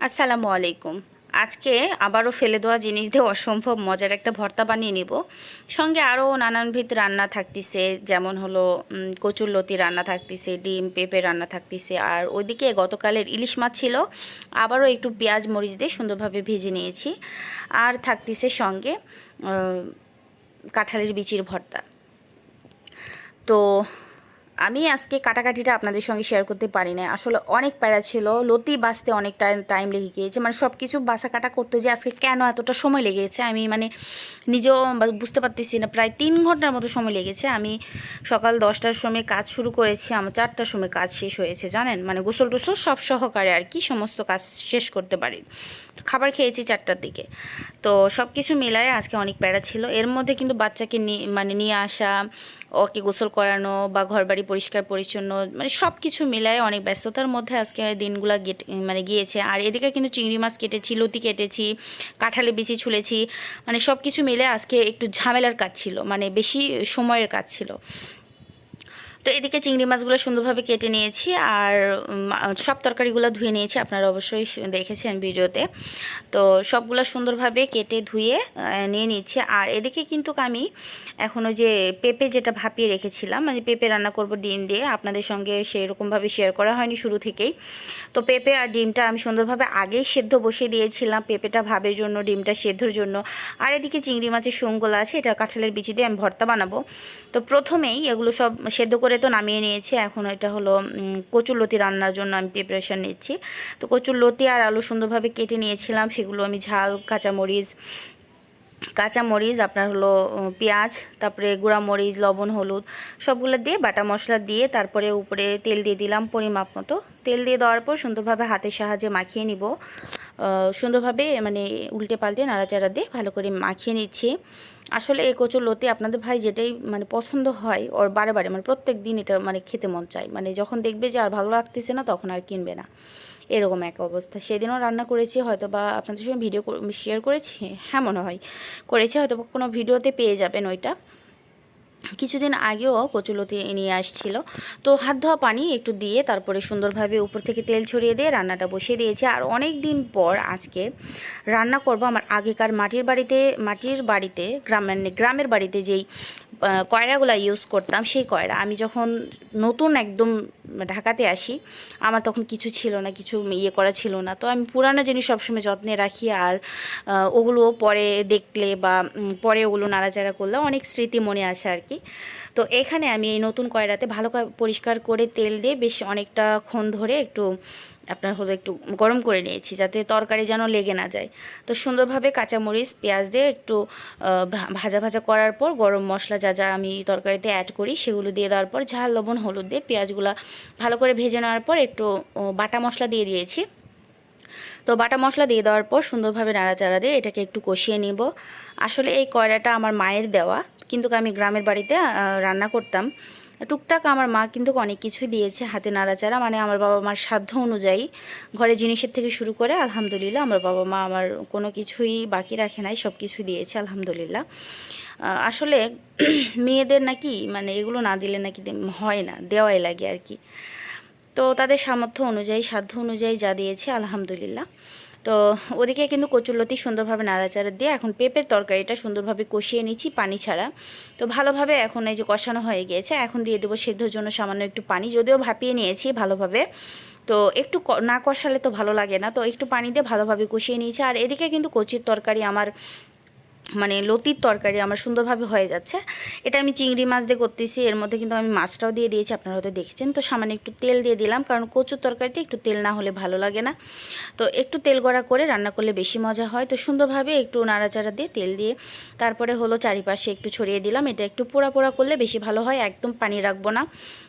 আসসালামু আলাইকুম। আজকে আবারও ফেলে দেওয়া জিনিস দিয়ে অসম্ভব মজার একটা ভর্তা বানিয়ে নিব। সঙ্গে আরও নানানবিধ রান্না থাকতিছে যেমন হলো উম, কচুর লতি রান্না থাকতিছে ডিম পেঁপে রান্না থাকতিছে আর ওইদিকে গতকালের ইলিশ মাছ ছিল। আবারও একটু পেঁয়াজ মরিচ দিয়ে সুন্দরভাবে ভেজে নিয়েছি। আর থাকতিছে সঙ্গে কাঁঠালের বিচির ভর্তা। তো আমি আজকে কাটাকাটিটা আপনাদের সঙ্গে শেয়ার করতে পারি না আসলে অনেক প্যারা ছিল, লতি বাঁচতে অনেক টাইম লেগে গিয়েছে। মানে সব কিছু বাসা কাটা করতে যে আজকে কেন এতটা সময় লেগেছে, আমি মানে নিজেও বুঝতে পারতেছি না। প্রায় তিন ঘণ্টার মতো সময় লেগেছে। আমি সকাল দশটার সময় কাজ শুরু করেছি, আমার চারটার সময় কাজ শেষ হয়েছে, জানেন? মানে গোসল টোসল সব সহকারে আর কি, সমস্ত কাজ শেষ করতে পারি। খাবার খেয়েছি চারটার দিকে। তো সব কিছু মিলায় আজকে অনেক প্যারা ছিল। এর মধ্যে কিন্তু বাচ্চাকে নিয়ে মানে নিয়ে আসা, ওকে গোসল করানো বা ঘরবাড়ি পরিষ্কার পরিচ্ছন্ন মানে সব কিছু মিলায় অনেক ব্যস্ততার মধ্যে আজকে দিনগুলো গেট মানে গিয়েছে। আর এদিকে কিন্তু চিংড়ি মাছ কেটেছি, লতি কেটেছি, কাঁঠালে বিচি ছুলেছি মানে সব কিছু মিলে আজকে একটু ঝামেলার কাজ ছিল মানে বেশি সময়ের কাজ ছিল। তো এদিকে চিংড়ি মাছগুলো সুন্দরভাবে কেটে নিয়েছি আর সব তরকারিগুলো ধুয়ে নিয়েছি, আপনারা অবশ্যই দেখেছেন ভিডিওতে। তো সবগুলো সুন্দরভাবে কেটে ধুয়ে নিয়ে নিচ্ছি আর এদিকে কিন্তু আমি এখন ওই যে পেঁপে যেটা ভাপিয়ে রেখেছিলাম মানে পেঁপে রান্না করব ডিম দিয়ে, আপনাদের সঙ্গে সেরকমভাবে শেয়ার করা হয়নি শুরু থেকেই। তো পেঁপে আর ডিমটা আমি সুন্দরভাবে আগেই সেদ্ধ বসিয়ে দিয়েছিলাম, পেঁপেটা ভাবের জন্য, ডিমটা সেদ্ধর জন্য। আর এদিকে চিংড়ি মাছের শোঙ্গলা আছে, এটা কাঁঠালের বিচি দিয়ে আমি ভর্তা বানাবো। তো প্রথমেই এগুলো সব সেদ্ধ করে তো নামিয়ে নিয়েছি। এখন এটা হলো কচুর লতি রান্নার জন্য আমি প্রিপারেশান নিচ্ছি। তো কচুর লতি আর আলু সুন্দরভাবে কেটে নিয়েছিলাম। সেগুলো আমি ঝাল, কাঁচামরিচ কাঁচা মরিচ, আপনার হলো পেঁয়াজ, তারপরে গুঁড়া মরিচ, লবণ, হলুদ, সবগুলো দিয়ে বাটা মশলা দিয়ে তারপরে উপরে তেল দিয়ে দিলাম পরিমাপ মতো। তেল দিয়ে দেওয়ার পর সুন্দরভাবে হাতের সাহায্যে মাখিয়ে নিব। সুন্দরভাবে মানে উল্টে পাল্টে নাড়াচাড়া দিয়ে ভালো করে মাখিয়ে নিচ্ছি। আসলে এই কচুর লতি আপনাদের ভাই যেটাই মানে পছন্দ হয়, ওর বারে বারে মানে প্রত্যেক দিন এটা মানে খেতে মন চায়। মানে যখন দেখবে যে আর ভালো লাগতেছে না, তখন আর কিনবে না। এরকম এক অবস্থা। সেদিনও রান্না করেছি হয়তো বা আপনাদের সঙ্গে ভিডিও শেয়ার করেছি? হ্যাঁ মনে হয়। করেছি হয়তো কোনো ভিডিওতে পেয়ে যাবেন ওইটা। কিছুদিন আগেও কচুলতি নিয়ে আসছিল। তো হাত ধোয়া পানি একটু দিয়ে তারপরে সুন্দরভাবে উপর থেকে তেল ছড়িয়ে দিয়ে রান্নাটা বসিয়ে দিয়েছি। আর অনেক দিন পর আজকে রান্না করব আমার আগেকার মাটির বাড়িতে মাটির বাড়িতে গ্রাম গ্রামের বাড়িতে যেই কয়রাগুলো ইউজ করতাম, সেই কয়রা। আমি যখন নতুন একদম ঢাকাতে আসি, আমার তখন কিছু ছিল না, কিছু ইয়ে করা ছিল না। তো আমি পুরানো জিনিস সবসময় যত্নে রাখি আর ওগুলো পরে দেখলে বা পরে ওগুলো নাড়াচাড়া করলে অনেক স্মৃতি মনে আসে আর কি। তো এখানে আমি এই নতুন কয়রাতে ভালো পরিষ্কার করে তেল দিয়ে বেশ অনেকটা ক্ষণ ধরে একটু আপনার হলো একটু গরম করে নিয়েছি, যাতে তরকারি যেন লেগে না যায়। তো সুন্দরভাবে কাঁচামরিচ, পেঁয়াজ দিয়ে একটু ভাজা ভাজা করার পর গরম মশলা যা যা আমি তরকারিতে অ্যাড করি সেগুলো দিয়ে দেওয়ার পর ঝাল, লবণ, হলুদ দিয়ে পেঁয়াজগুলো ভালো করে ভেজে নেওয়ার পর একটু বাটা মশলা দিয়ে দিয়েছি। তো বাটা মশলা দিয়ে দেওয়ার পর সুন্দরভাবে নাড়াচাড়া দিয়ে এটাকে একটু কষিয়ে নিব। আসলে এই কয়লাটা আমার মায়ের দেওয়া, কিন্তু আমি গ্রামের বাড়িতে রান্না করতাম। টুকটাক আমার মা কিন্তু অনেক কিছুই দিয়েছে হাতে নাড়াচাড়া মানে আমার বাবা মার সাধ্য অনুযায়ী। ঘরে জিনিসের থেকে শুরু করে আলহামদুলিল্লাহ আমার বাবা মা আমার কোনো কিছুই বাকি রাখে নাই সব কিছুই দিয়েছে আলহামদুলিল্লাহ। আসলে মেয়েদের নাকি মানে এগুলো না দিলে নাকি হয় না, দেওয়াই লাগে আর কি। তো তাদের সামর্থ্য অনুযায়ী, সাধ্য অনুযায়ী যা দিয়েছে, আলহামদুলিল্লাহ। তো ওদিকে কিন্তু কচুরলতি সুন্দরভাবে নাড়াচাড়া দিয়ে এখন পেঁপের তরকারিটা সুন্দরভাবে কষিয়ে নিচ্ছি পানি ছাড়া। তো ভালোভাবে এখন এই যে কষানো হয়ে গিয়েছে, এখন দিয়ে দেবো সেদ্ধর জন্য সামান্য একটু পানি, যদিও ভাপিয়ে নিয়েছি ভালোভাবে। তো একটু না কষালে তো ভালো লাগে না, তো একটু পানি দিয়ে ভালোভাবে কষিয়ে নিয়েছি। আর এদিকে কিন্তু কচির তরকারি আমার মানে লতির তরকারি আমার সুন্দরভাবে হয়ে যাচ্ছে। এটা আমি চিংড়ি মাছ দিয়ে করতেছি, এর মধ্যে কিন্তু আমি মাছটাও দিয়ে দিয়েছি, আপনারা হয়তো দেখেছেন। তো সামান্য একটু তেল দিয়ে দিলাম, কারণ কচুর তরকারিতে একটু তেল না হলে ভালো লাগে না। তো একটু তেল গড়া করে রান্না করলে বেশি মজা হয়। তো সুন্দরভাবে একটু নাড়াচাড়া দিয়ে তেল দিয়ে, তারপরে হলো চারিপাশে একটু ছড়িয়ে দিলাম। এটা একটু পোড়া পোড়া করলে বেশি ভালো হয়, একদম পানি রাখব না।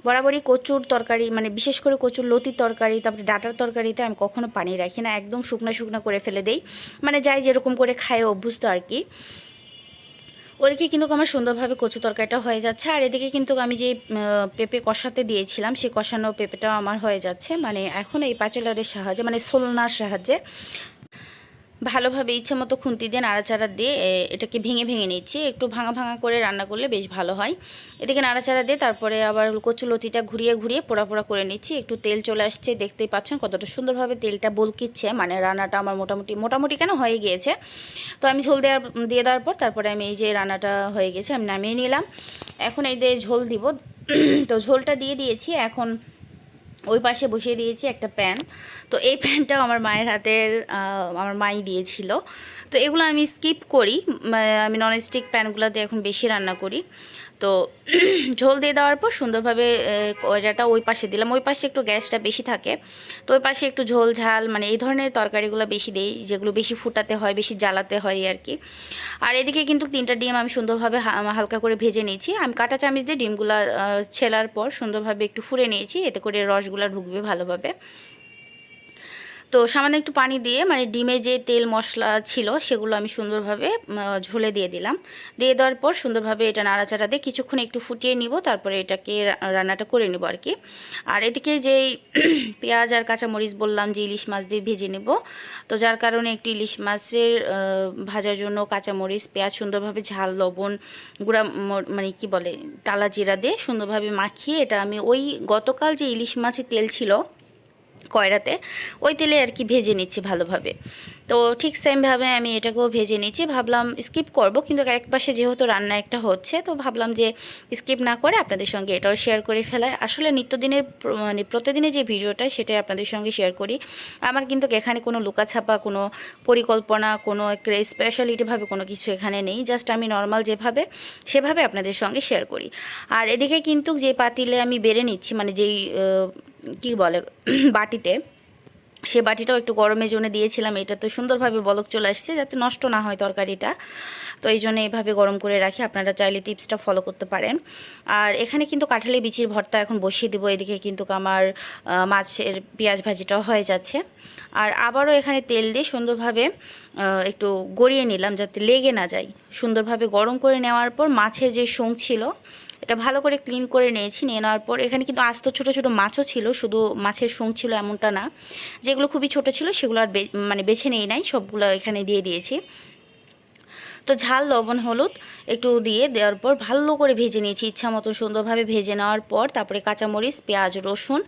বরাবরই কচুর তরকারি মানে বিশেষ করে কচুর লতির তরকারি, তারপরে ডাটার তরকারিতে আমি কখনো পানি রাখি না। একদম শুকনা শুকনা করে ফেলে দেই। মানে যাই যেরকম করে খায় অভ্যস্ত আর কি। ওদিকে কিন্তু আমার সুন্দরভাবে কচু তরকারিটা হয়ে যাচ্ছে। আর এদিকে কিন্তু আমি যে পেঁপে কষাতে দিয়েছিলাম সেই কষানো পেঁপেটাও আমার হয়ে যাচ্ছে। মানে এখন এই পাচেলারের সাহায্যে মানে সোলনার সাহায্যে ভালোভাবে ইচ্ছে মতো খুন্তি দিয়ে নাড়াচাড়া দিয়ে এটাকে ভেঙে ভেঙে নিচ্ছি। একটু ভাঙা ভাঙা করে রান্না করলে বেশ ভালো হয়। এদিকে নাড়াচাড়া দিয়ে তারপরে আবার কচুলতিটা ঘুরিয়ে ঘুরিয়ে পোড়া পোড়া করে নিচ্ছি। একটু তেল চলে আসছে, দেখতেই পাচ্ছেন কতটা সুন্দরভাবে তেলটা বলকিচ্ছে। মানে রান্নাটা আমার মোটামুটি মোটামুটি কেন হয়ে গিয়েছে। তো আমি ঝোল দেওয়ার, দিয়ে দেওয়ার পর তারপরে আমি এই যে রান্নাটা হয়ে গেছে, আমি নামিয়ে নিলাম। এখন এই দিয়ে ঝোল দিব, তো ঝোলটা দিয়ে দিয়েছি। এখন ওই পাশে বসিয়ে দিয়েছি একটা প্যান। তো এই প্যানটাও আমার মায়ের হাতের আমার মাই দিয়েছিল। তো এগুলো আমি স্কিপ করি আমি ননস্টিক প্যানগুলোতে এখন বেশি রান্না করি। তো ঝোল দিয়ে দেওয়ার পর সুন্দরভাবে কয়রাটা ওই পাশে দিলাম। ওই পাশে একটু গ্যাসটা বেশি থাকে। তো ওই পাশে একটু ঝোল, ঝাল মানে এই ধরনের তরকারিগুলো বেশি দেই, যেগুলো বেশি ফুটাতে হয়, বেশি জ্বালাতে হয় আর কি। আর এদিকে কিন্তু তিনটা ডিম আমি সুন্দরভাবে হালকা করে ভেজে নিয়েছি। আমি কাটা চামচ দিয়ে ডিমগুলো ছেলার পর সুন্দরভাবে একটু ফুড়ে নিয়েছি। এতে করে রসগুলো ঢুকবে ভালোভাবে। তো সামান্য একটু পানি দিয়ে মানে ডিমে যে তেল মশলা ছিল সেগুলো আমি সুন্দরভাবে ঝোলে দিয়ে দিলাম। দিয়ে দেওয়ার পর সুন্দরভাবে এটা নাড়াচাড়া দিয়ে কিছুক্ষণ একটু ফুটিয়ে নিব, তারপরে এটাকে রান্নাটা করে নিব আর কি। আর এদিকে যেই পেঁয়াজ আর কাঁচামরিচ বললাম যে ইলিশ মাছ দিয়ে ভেজে নেব, তো যার কারণে একটু ইলিশ মাছের ভাজার জন্য কাঁচামরিচ, পেঁয়াজ সুন্দরভাবে ঝাল, লবণ, গুঁড়া মানে কি বলে টালা জিরা দিয়ে সুন্দরভাবে মাখিয়ে এটা আমি ওই গতকাল যে ইলিশ মাছের তেল ছিল কয়রাতে ওই তেলে আর কি ভেজে নিচ্ছি ভালোভাবে। তো ঠিক সেমভাবে আমি এটাকেও ভেজে নিচ্ছি। ভাবলাম স্কিপ করব, কিন্তু এক পাশে যেহেতু রান্না একটা হচ্ছে, তো ভাবলাম যে স্কিপ না করে আপনাদের সঙ্গে এটাও শেয়ার করে ফেলায় আসলে নিত্যদিনের মানে প্রতিদিনের যে ভিডিওটা, সেটাই আপনাদের সঙ্গে শেয়ার করি। আমার কিন্তু এখানে কোনো লুকাছাপা, কোনো পরিকল্পনা, কোনো একটা স্পেশালিটিভাবে কোনো কিছু এখানে নেই। জাস্ট আমি নর্মাল যেভাবে, সেভাবে আপনাদের সঙ্গে শেয়ার করি। আর এদিকে কিন্তু যে পাতিলে আমি বেড়ে নিচ্ছি মানে যেই কি বলে, বাটিতে সে বাটিটাও একটু গরমের জন্য দিয়েছিলাম, এটা তো সুন্দরভাবে বলক চলে আসছে যাতে নষ্ট না হয় তরকারিটা। তো এই জন্য এইভাবে গরম করে রাখি, আপনারা চাইলে টিপসটা ফলো করতে পারেন। আর এখানে কিন্তু কাঁঠালি বিচির ভর্তা এখন বসিয়ে দেবো, এদিকে কিন্তু আমার মাছের পেঁয়াজ ভাজিটাও হয়ে যাচ্ছে। আর আবারও এখানে তেল দিয়ে সুন্দরভাবে একটু গড়িয়ে নিলাম যাতে লেগে না যায়। সুন্দরভাবে গরম করে নেওয়ার পর মাছের যে শোং ছিল এটা ভালো করে ক্লিন করে নিয়েছি। নিয়ে নেওয়ার পর এখানে কিন্তু আস্ত ছোট ছোট মাছও ছিল, শুধু মাছের শুং ছিল এমনটা না। যেগুলো খুবই ছোট ছিল সেগুলো আর মানে বেছে নেই নাই, সবগুলো এখানে দিয়ে দিয়েছি। তো ঝাল, লবণ, হলুদ একটু দিয়ে দেওয়ার পর ভালো করে ভেজে নিয়েছি। ইচ্ছা মতো সুন্দরভাবে ভেজে নেওয়ার পর তারপরে কাঁচামরিচ, পেঁয়াজ, রসুন,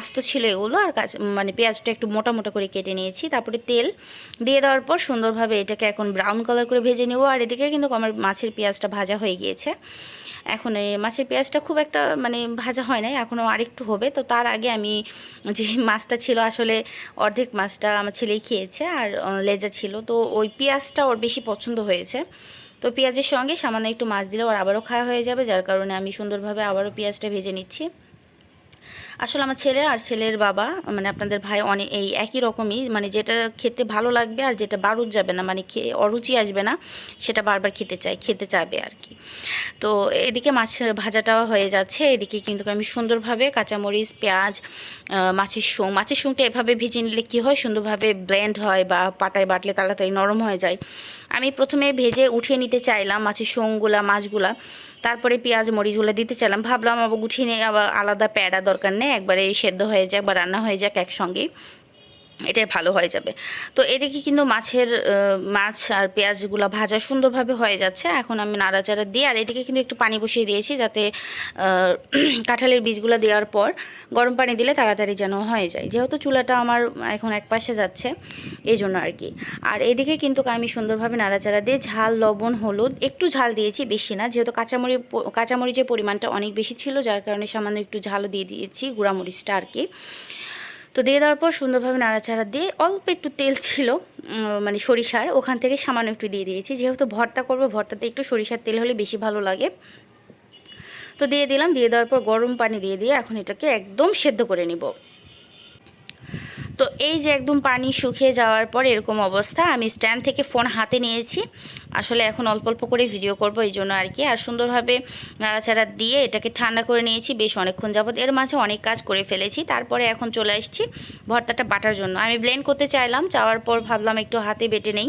আস্ত ছিল এগুলো আর মানে পেঁয়াজটা একটু মোটা মোটা করে কেটে নিয়েছি। তারপরে তেল দিয়ে দেওয়ার পর সুন্দরভাবে এটাকে এখন ব্রাউন কালার করে ভেজে নেব। আর এদিকে কিন্তু আমার মাছের পেঁয়াজটা ভাজা হয়ে গিয়েছে। এখন এই মাছের পেঁয়াজটা খুব একটা মানে ভাজা হয় নাই, এখনও আরেকটু হবে। তো তার আগে আমি যে মাছটা ছিল, আসলে অর্ধেক মাছটা আমার ছেলেই খেয়েছে আর লেজা ছিল। তো ওই পেঁয়াজটা ওর বেশি পছন্দ হয়েছে। তো পেঁয়াজের সঙ্গে সামান্য একটু মাছ দিলেও আবারও খাওয়া হয়ে যাবে, যার কারণে আমি সুন্দরভাবে আবারও পেঁয়াজটা ভেজে নিচ্ছি। আসলে আমার ছেলে আর ছেলের বাবা মানে আপনাদের ভাই অনেক এই একই রকমই মানে যেটা খেতে ভালো লাগবে আর যেটা বারুদ যাবে না মানে খেয়ে, অরুচি আসবে না, সেটা বারবার খেতে চাই খেতে চাবে আর কি। তো এদিকে মাছ ভাজাটাও হয়ে যাচ্ছে, এদিকে কিন্তু আমি সুন্দরভাবে কাঁচামরিচ, পেঁয়াজ মাছের শুং মাছের শুংটা এভাবে ভেজে নিলে কী হয়, সুন্দরভাবে ব্লেন্ড হয় বা পাটায় বাটলে তাড়াতাড়ি নরম হয়ে যায়। আমি প্রথমে ভেজে উঠিয়ে নিতে চাইলাম মাছের শুংগুলা মাছগুলা তারপরে পেঁয়াজ মরিচগুলো দিতে চাইলাম। ভাবলাম আবার গুছিয়ে নিয়ে আবার আলাদা প্যাড়া দরকার নেই। একবারে সেদ্ধ হয়ে যাক বা রান্না হয়ে যাক একসঙ্গেই এটাই ভালো হয়ে যাবে। তো এদিকে কিন্তু মাছের মাছ আর পেঁয়াজগুলো ভাজা সুন্দরভাবে হয়ে যাচ্ছে। এখন আমি নাড়াচাড়া দিয়ে, আর এদিকে কিন্তু একটু পানি বসিয়ে দিয়েছি যাতে কাঁঠালের বীজগুলো দেওয়ার পর গরম পানি দিলে তাড়াতাড়ি যেন হয়ে যায়। যেহেতু চুলাটা আমার এখন এক পাশে যাচ্ছে এই জন্য আর কি। আর এদিকে কিন্তু আমি সুন্দরভাবে নাড়াচাড়া দিয়ে ঝাল, লবণ, হলুদ একটু ঝাল দিয়েছি, বেশি না। যেহেতু কাঁচামরি, কাঁচামরিচের পরিমাণটা অনেক বেশি ছিল, যার কারণে সামান্য একটু ঝালও দিয়ে দিয়েছি, গুঁড়ামরিচটা আর কি। তো দিয়ে দেওয়ার পর সুন্দরভাবে নাড়াচাড়া দিয়ে অল্প একটু তেল ছিল মানে সরিষার, ওখান থেকে সামান্য একটু দিয়ে দিয়েছি। যেহেতু ভর্তা করব, ভর্তাতে একটু সরিষার তেল হলে বেশি ভালো লাগে। তো দিয়ে দিলাম, দিয়ে দেওয়ার পর গরম পানি দিয়ে দিয়ে এখন এটাকে একদম সেদ্ধ করে নিব। তো এই যে একদম পানি শুকিয়ে যাওয়ার পর এরকম অবস্থা, আমি স্ট্যান্ড থেকে ফোন হাতে নিয়েছি। আসলে এখন অল্প অল্প করে ভিডিও করব, এই জন্য আর কি। আর সুন্দরভাবে নাড়াচাড়া দিয়ে এটাকে ঠান্ডা করে নিয়েছি। বেশ অনেকক্ষণ যাবত এর মাঝে অনেক কাজ করে ফেলেছি। তারপরে এখন চলে আসছি ভর্তাটা বাটার জন্য। আমি ব্লেন্ড করতে চাইলাম, চাওয়ার পর ভাবলাম একটু হাতে বেটে নেই,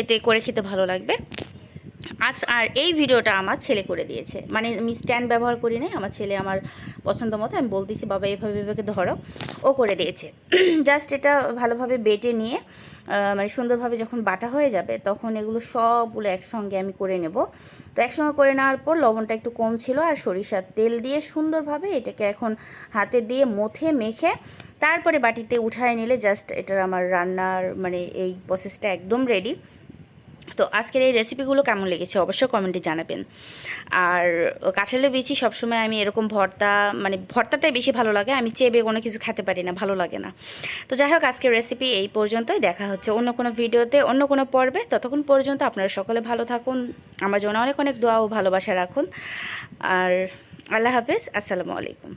এতে করে খেতে ভালো লাগবে। আজ আর এই ভিডিওটা আমার ছেলে করে দিয়েছে। মানে আমি স্ট্যান্ড ব্যবহার করি নাই, আমার ছেলে আমার পছন্দ মতো, আমি বলতেছি, বাবা, এভাবে এভাবে ধরো। ও করে দিয়েছে। জাস্ট এটা ভালোভাবে বেটে নিয়ে মানে সুন্দরভাবে যখন বাটা হয়ে যাবে, তখন এগুলো সবগুলো একসঙ্গে আমি করে নেব। তো একসঙ্গে করে নেওয়ার পর লবণটা একটু কম ছিল আর সরিষার তেল দিয়ে সুন্দরভাবে এটাকে এখন হাতে দিয়ে মথে মেখে, তারপরে বাটিতে উঠায় নিলে জাস্ট এটার আমার রান্নার মানে এই প্রসেসটা একদম রেডি তো আজকের এই রেসিপিগুলো কেমন লেগেছে অবশ্যই কমেন্টে জানাবেন। আর কাঁঠালের বিচি সবসময় আমি এরকম ভর্তা মানে ভর্তাটাই বেশি ভালো লাগে। আমি চেবে কোনো কিছু খেতে পারি না, ভালো লাগে না। তো যাই হোক, আজকের রেসিপি এই পর্যন্তই। দেখা হচ্ছে অন্য কোনো ভিডিওতে, অন্য কোনো পর্বে। ততক্ষণ পর্যন্ত আপনারা সকলে ভালো থাকুন। আমার জন্য অনেক অনেক দোয়া ও ভালোবাসা রাখুন। আর আল্লাহ হাফেজ। আসসালামু আলাইকুম।